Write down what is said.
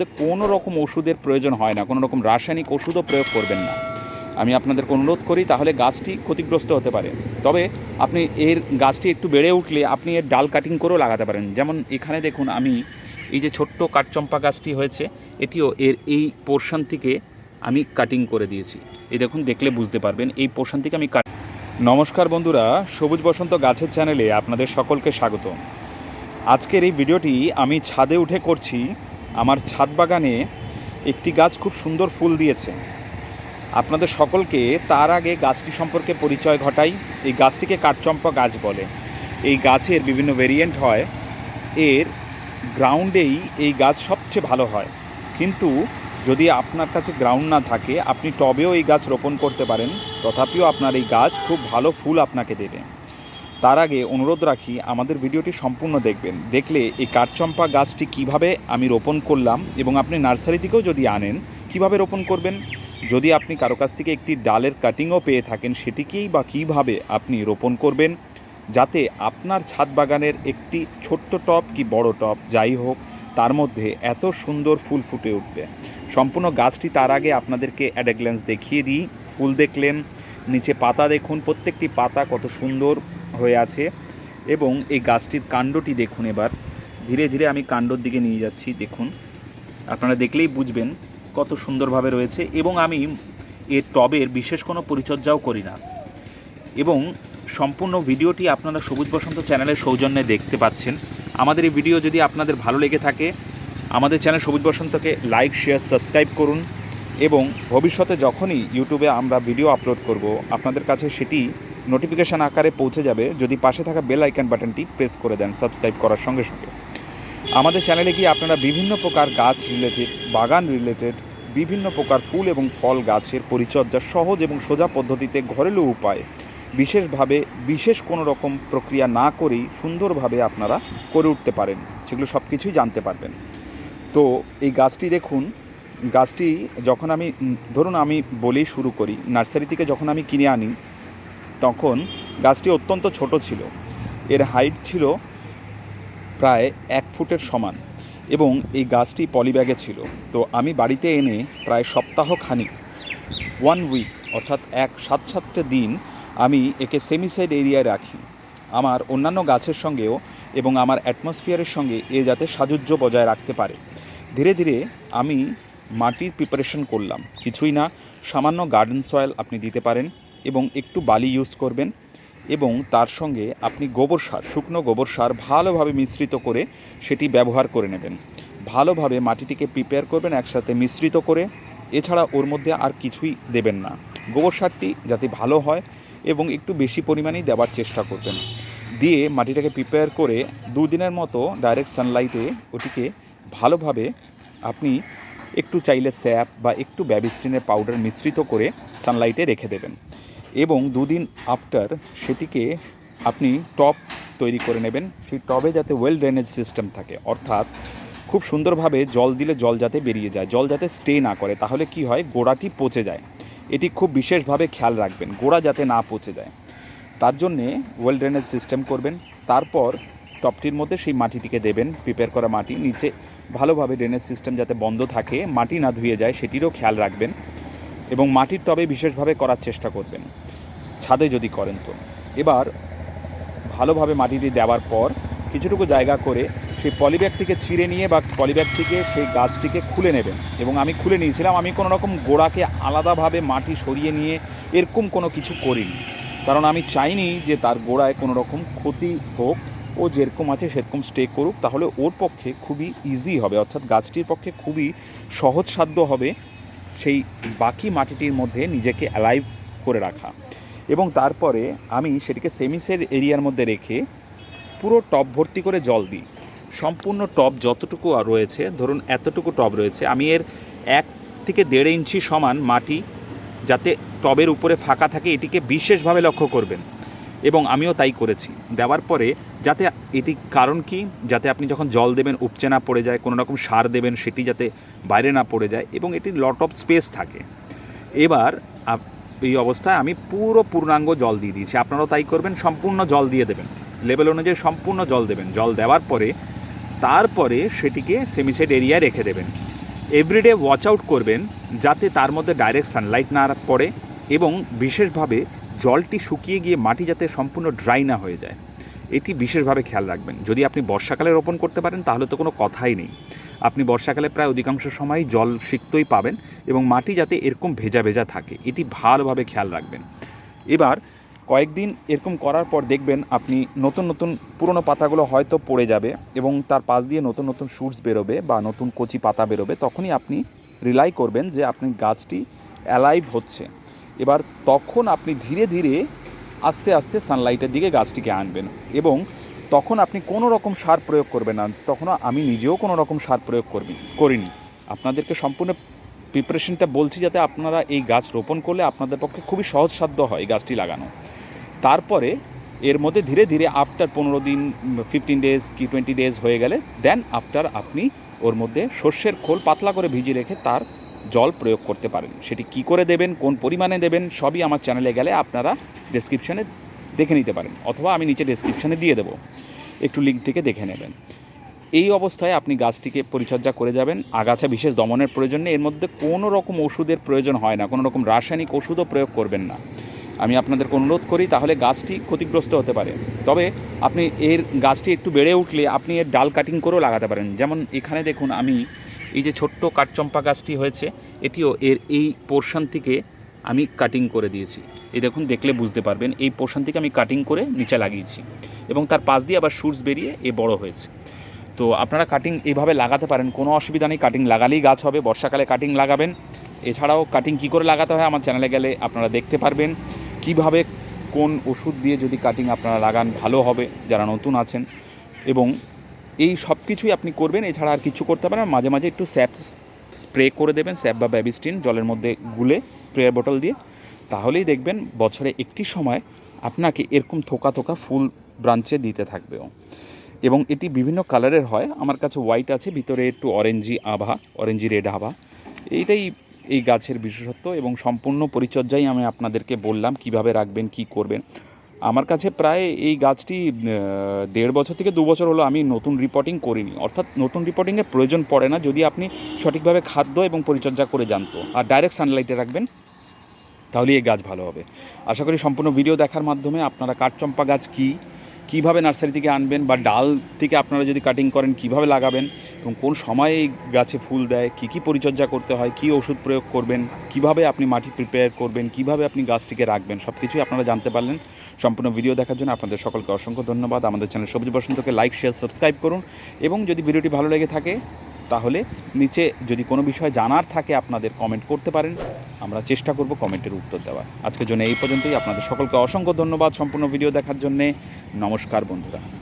মধ্যে কোনো রকম ওষুধের প্রয়োজন হয় না, কোনো রকম রাসায়নিক ওষুধও প্রয়োগ করবেন না। আমি আপনাদেরকে অনুরোধ করি, তাহলে গাছটি ক্ষতিগ্রস্ত হতে পারে। তবে আপনি এর গাছটি একটু বেড়ে উঠলে আপনি এর ডাল কাটিং করেও লাগাতে পারেন। যেমন এখানে দেখুন আমি এই যে ছোট্ট কাঠচম্পা গাছটি হয়েছে, এটিও এর এই পোর্শন থেকে আমি কাটিং করে দিয়েছি। এই দেখুন, দেখলে বুঝতে পারবেন, এই পোর্শন থেকে আমি কাট নমস্কার বন্ধুরা, সবুজ বসন্ত গাছের চ্যানেলে আপনাদের সকলকে স্বাগত আজকের এই ভিডিওটি আমি ছাদে উঠে করছি আমার ছাদ বাগানে একটি গাছ খুব সুন্দর ফুল দিয়েছে। আপনাদের সকলকে তার আগে গাছটি সম্পর্কে পরিচয় ঘটাই। এই গাছটিকে কাঠচম্পা গাছ বলে। এই গাছের বিভিন্ন ভেরিয়েন্ট হয়। এর গ্রাউন্ডেই এই গাছ সবচেয়ে ভালো হয়। কিন্তু যদি আপনার কাছে গ্রাউন্ড না থাকে, আপনি টবেও এই গাছ রোপণ করতে পারেন। তথাপিও আপনার এই গাছ খুব ভালো ফুল আপনাকে দেবে। তার আগে অনুরোধ রাখি, আমাদের ভিডিওটি সম্পূর্ণ দেখবেন। দেখলে এই কাঠচম্পা গাছটি কীভাবে আমি রোপণ করলাম এবং আপনি নার্সারি থেকেও যদি আনেন, কীভাবে রোপণ করবেন? যদি আপনি কারও কাছ থেকে একটি ডালের কাটিংও পেয়ে থাকেন, সেটিকেই বা কীভাবে আপনি রোপণ করবেন? যাতে আপনার ছাদ বাগানের একটি ছোট্ট টব কি বড় টব যাই হোক, তার মধ্যে এত সুন্দর ফুল ফুটে উঠবে। সম্পূর্ণ গাছটি তার আগে আপনাদেরকে গ্ল্যান্স দেখিয়ে দিই। ফুল দেখলেন নিচে পাতা দেখুন, প্রত্যেকটি পাতা কত সুন্দর হয়ে আছে এবং এই গাছটির কাণ্ডটি দেখুন এবার। ধীরে ধীরে আমি কাণ্ডর দিকে নিয়ে যাচ্ছি, দেখুন। আপনারা দেখলেই বুঝবেন কত সুন্দরভাবে রয়েছে এবং আমি এর টবের বিশেষ কোনো পরিচর্যাও করি না। এবং সম্পূর্ণ ভিডিওটি আপনারা সবুজ বসন্ত চ্যানেলের সৌজন্যে দেখতে পাচ্ছেন। আমাদের এই ভিডিও যদি আপনাদের ভালো লেগে থাকে, আমাদের চ্যানেল সবুজ বসন্তকে লাইক, শেয়ার, সাবস্ক্রাইব করুন। এবং ভবিষ্যতে যখনই ইউটিউবে আমরা ভিডিও আপলোড করব, আপনাদের কাছে সেটি নোটিফিকেশান আকারে পৌঁছে যাবে। যদি পাশে থাকা বেল আইকন বাটনটি প্রেস করে দেন সাবস্ক্রাইব করার সঙ্গে সঙ্গে। আমাদের চ্যানেলে গিয়ে আপনারা বিভিন্ন প্রকার গাছ রিলেটেড বাগান রিলেটেড বিভিন্ন প্রকার ফুল এবং ফল গাছের পরিচর্যা সহজ এবং সোজা পদ্ধতিতে ঘরেলু উপায় বিশেষভাবে, বিশেষ কোনো রকম প্রক্রিয়া না করেই সুন্দরভাবে আপনারা করে উঠতে পারেন। সেগুলো সব কিছুই জানতে পারবেন। তো এই গাছটি দেখুন গাছটি যখন আমি, ধরুন আমি বলেই শুরু করি, নার্সারি থেকে যখন আমি কিনে আনি, তখন গাছটি অত্যন্ত ছোট ছিল। এর হাইট ছিল প্রায় এক ফুটের সমান এবং এই গাছটি পলিব্যাগে ছিল। তো আমি বাড়িতে এনে প্রায় সপ্তাহ খানিক ওয়ান উইক অর্থাৎ এক সাত সাতটা দিন আমি একে সেমিসাইড এরিয়ায় রাখি। আমার অন্যান্য গাছের সঙ্গেও এবং আমার অ্যাটমসফিয়ারের সঙ্গে এ যাতে সাযুজ্য বজায় রাখতে পারে। ধীরে ধীরে আমি মাটির প্রিপারেশন করলাম। কিছুই না, সামান্য গার্ডেন সয়েল আপনি দিতে পারেন এবং একটু বালি ইউজ করবেন এবং তার সঙ্গে আপনি গোবর সার, শুকনো গোবর সার ভালোভাবে মিশ্রিত করে সেটি ব্যবহার করে নেবেন। ভালোভাবে মাটিটিকে প্রিপেয়ার করবেন একসাথে মিশ্রিত করে। এছাড়া ওর মধ্যে আর কিছুই দেবেন না। গোবর সারটি যাতে ভালো হয় এবং একটু বেশি পরিমাণেই দেওয়ার চেষ্টা করবেন। দিয়ে মাটিটাকে প্রিপেয়ার করে দুদিনের মতো ডাইরেক্ট সানলাইটে ওটিকে ভালোভাবে আপনি একটু চাইলে স্যাপ বা একটু ব্যাবিস্টিনের পাউডার মিশ্রিত করে সানলাইটে রেখে দেবেন। এবং দুদিন আফটার সেটিকে আপনি টপ তৈরি করে নেবেন। সেই টবে যাতে ওয়েল ড্রেনেজ সিস্টেম থাকে। অর্থাৎ খুব সুন্দরভাবে জল দিলে জল যাতে বেরিয়ে যায়, জল যাতে স্টে না করে। তাহলে কি হয়? গোড়াটি পচে যায়। এটি খুব বিশেষভাবে খেয়াল রাখবেন, গোড়া যাতে না পচে যায়। তার জন্যে ওয়েল ড্রেনেজ সিস্টেম করবেন। তারপর টপটির মধ্যে সেই মাটিটিকে দেবেন, প্রিপেয়ার করা মাটি, নিচে ভালোভাবে ড্রেনেজ সিস্টেম যাতে বন্ধ থাকে, মাটি না ধুয়ে যায়, সেটিরও খেয়াল রাখবেন এবং মাটির টবে বিশেষভাবে করার চেষ্টা করবেন, ছাদে যদি করেন তো। এবার ভালোভাবে মাটিটি দেওয়ার পর কিছুটুকু জায়গা করে সেই পলিব্যাগটিকে ছিঁড়ে নিয়ে বা পলিব্যাগটিকে সেই গাছটিকে খুলে নেবেন এবং আমি খুলে নিয়েছিলাম, আমি কোনো রকম গোড়াকে আলাদাভাবে মাটি সরিয়ে নিয়ে এরকম কোনো কিছু করিনি। কারণ আমি চাইনি যে তার গোড়ায় কোনো রকম ক্ষতি হোক। ও যেরকম আছে সেরকম স্টে করুক, তাহলে ওর পক্ষে খুবই ইজি হবে। অর্থাৎ গাছটির পক্ষে খুবই সহজসাধ্য হবে সেই বাকি মাটিটির মধ্যে নিজেকে অ্যালাইভ করে রাখা। এবং তারপরে আমি সেটিকে সেমিসের এরিয়ার মধ্যে রেখে পুরো টব ভর্তি করে জল দিই। সম্পূর্ণ টব যতটুকু রয়েছে, ধরুন এতটুকু টব রয়েছে, আমি এর এক থেকে দেড় ইঞ্চি সমান মাটি যাতে টবের উপরে ফাঁকা থাকে, এটিকে বিশেষভাবে লক্ষ্য করবেন। এবং আমিও তাই করেছি। দেওয়ার পরে যাতে এটি কারণ কি? যাতে আপনি যখন জল দেবেন, উপচে না পড়ে যায়, কোনো রকম সার দেবেন, সেটি যাতে বাইরে না পড়ে যায় এবং এটি লট অফ স্পেস থাকে। এবার এই অবস্থায় আমি পুরো পূর্ণাঙ্গ জল দিয়ে দিয়েছি। আপনারাও তাই করবেন, সম্পূর্ণ জল দিয়ে দেবেন। লেভেল অনুযায়ী সম্পূর্ণ জল দেবেন। জল দেওয়ার পরে তারপরে সেটিকে সেমিসেড এরিয়ায় রেখে দেবেন। এভরিডে ওয়াচ আউট করবেন, যাতে তার মধ্যে ডাইরেক্ট সানলাইট না পড়ে এবং বিশেষভাবে জলটি শুকিয়ে গিয়ে মাটি যাতে সম্পূর্ণ ড্রাই না হয়ে যায়। এটি বিশেষভাবে খেয়াল রাখবেন। যদি আপনি বর্ষাকালে রোপণ করতে পারেন, তাহলে তো কোনো কথাই নেই। আপনি বর্ষাকালে প্রায় অধিকাংশ সময় জল সিক্তই পাবেন এবং মাটি যাতে এরকম ভেজা ভেজা থাকে, এটি ভালোভাবে খেয়াল রাখবেন। এবার কয়েকদিন এরকম করার পর দেখবেন আপনি নতুন নতুন পুরনো পাতাগুলো হয়তো পড়ে যাবে এবং তার পাশ দিয়ে নতুন নতুন শুটস বেরোবে বা নতুন কচি পাতা বেরোবে, তখনই আপনি রিলাই করবেন যে আপনি গাছটি অ্যালাইভ হচ্ছে। এবার তখন আপনি ধীরে ধীরে আস্তে আস্তে সানলাইটের দিকে গাছটিকে আনবেন এবং তখন আপনি কোনো রকম সার প্রয়োগ করবেন না, তখনও আমি নিজেও কোনো রকম সার প্রয়োগ করবি, করিনি। আপনাদেরকে সম্পূর্ণ প্রিপারেশনটা বলছি যাতে আপনারা এই গাছ রোপণ করলে আপনাদের পক্ষে খুবই সহজসাধ্য হয় এই গাছটি লাগানো। তারপরে এর মধ্যে ধীরে ধীরে আফটার পনেরো দিন ফিফটিন ডেজ কি টোয়েন্টি ডেজ হয়ে গেলে দেন আফটার আপনি ওর মধ্যে সর্ষের খোল পাতলা করে ভিজিয়ে রেখে তার জল প্রয়োগ করতে পারেন। সেটি কি করে দেবেন, কোন পরিমাণে দেবেন, সবই আমার চ্যানেলে গেলে আপনারা ডেসক্রিপশানে দেখে নিতে পারেন, অথবা আমি নিচে ডেসক্রিপশানে দিয়ে দেবো। একটু লিঙ্ক থেকে দেখে নেবেন। এই অবস্থায় আপনি গাছটিকে পরিচর্যা করে যাবেন। আগাছা বিশেষ দমনের প্রয়োজন নেই। এর মধ্যে কোনো রকম ওষুধের প্রয়োজন হয় না, কোনো রকম রাসায়নিক ওষুধও প্রয়োগ করবেন না। আমি আপনাদেরকে অনুরোধ করি, তাহলে গাছটি ক্ষতিগ্রস্ত হতে পারে। তবে আপনি এর গাছটি একটু বেড়ে উঠলে আপনি এর ডাল কাটিং করেও লাগাতে পারেন। যেমন এখানে দেখুন, আমি এই যে ছোট্ট কাঠচম্পা গাছটি হয়েছে, এটিও এর এই পোর্শন থেকে আমি কাটিং করে দিয়েছি। এই দেখুন, দেখলে বুঝতে পারবেন, এই পোর্শন থেকে আমি কাটিং করে নিচে লাগিয়েছি এবং তার পাশ দিয়ে আবার শুটস বেরিয়ে এ বড় হয়েছে। তো আপনারা কাটিং এইভাবে লাগাতে পারেন, কোনো অসুবিধা নেই কাটিং লাগালেই গাছ হবে, বর্ষাকালে কাটিং লাগাবেন। এছাড়াও কাটিং কী করে লাগাতে হয় আমার চ্যানেলে গেলে আপনারা দেখতে পারবেন, কীভাবে কোন ওষুধ দিয়ে যদি কাটিং আপনারা লাগান, ভালো হবে, যারা নতুন আছেন। এবং এই সব কিছুই আপনি করবেন, এছাড়া আর কিছু করতে পারেন মাঝে মাঝে একটু স্যাপ স্প্রে করে দেবেন, স্যাপ বা ব্যাবিস্টিন, জলের মধ্যে গুলে স্প্রে বোতল দিয়ে। তাহলেই দেখবেন বছরে একটি সময় আপনাকে এরকম থোকা থোকা ফুল ব্রাঞ্চে দিতে থাকবে ও। এবং এটি বিভিন্ন কালারের হয়। আমার কাছে হোয়াইট আছে, ভিতরে একটু অরেঞ্জি আভা, অরেঞ্জি রেড আভা। এইটাই এই গাছের বিশেষত্ব এবং সম্পূর্ণ পরিচর্যাই আমি আপনাদেরকে বললাম, কীভাবে রাখবেন, কি করবেন। আমার কাছে প্রায় এই গাছটি দেড় বছর থেকে দু বছর হলো আমি নতুন রিপোর্টিং করিনি। অর্থাৎ নতুন রিপোর্টিংয়ের প্রয়োজন পড়ে না যদি আপনি সঠিকভাবে খাদ্য এবং পরিচর্যা করে জানতো। আর ডাইরেক্ট সানলাইটে রাখবেন তাহলে এই গাছ ভালো হবে। আশা করি সম্পূর্ণ ভিডিও দেখার মাধ্যমে আপনারা কাঠচম্পা গাছ কী কীভাবে নার্সারি থেকে আনবেন বা ডাল থেকে আপনারা যদি কাটিং করেন, কীভাবে লাগাবেন এবং কোন সময়ে এই গাছে ফুল দেয়, কি কি পরিচর্যা করতে হয়, কি ওষুধ প্রয়োগ করবেন, কীভাবে আপনি মাটি প্রিপেয়ার করবেন, কীভাবে আপনি গাছটিকে রাখবেন সব কিছুই আপনারা জানতে পারলেন। সম্পূর্ণ ভিডিও দেখার জন্য আপনাদের সকলকে অসংখ্য ধন্যবাদ। আমাদের চ্যানেল সবুজ বসন্তকে লাইক শেয়ার সাবস্ক্রাইব করুন এবং যদি ভিডিওটি ভালো লেগে থাকে তাহলে নিচে যদি কোনো বিষয় জানার থাকে আপনাদের কমেন্ট করতে পারেন। আমরা চেষ্টা করব কমেন্টের উত্তর দেওয়ার। আজকের জন্য এই পর্যন্তই। আপনাদের সকলকে অসংখ্য ধন্যবাদ সম্পূর্ণ ভিডিও দেখার জন্যে। নমস্কার বন্ধুরা।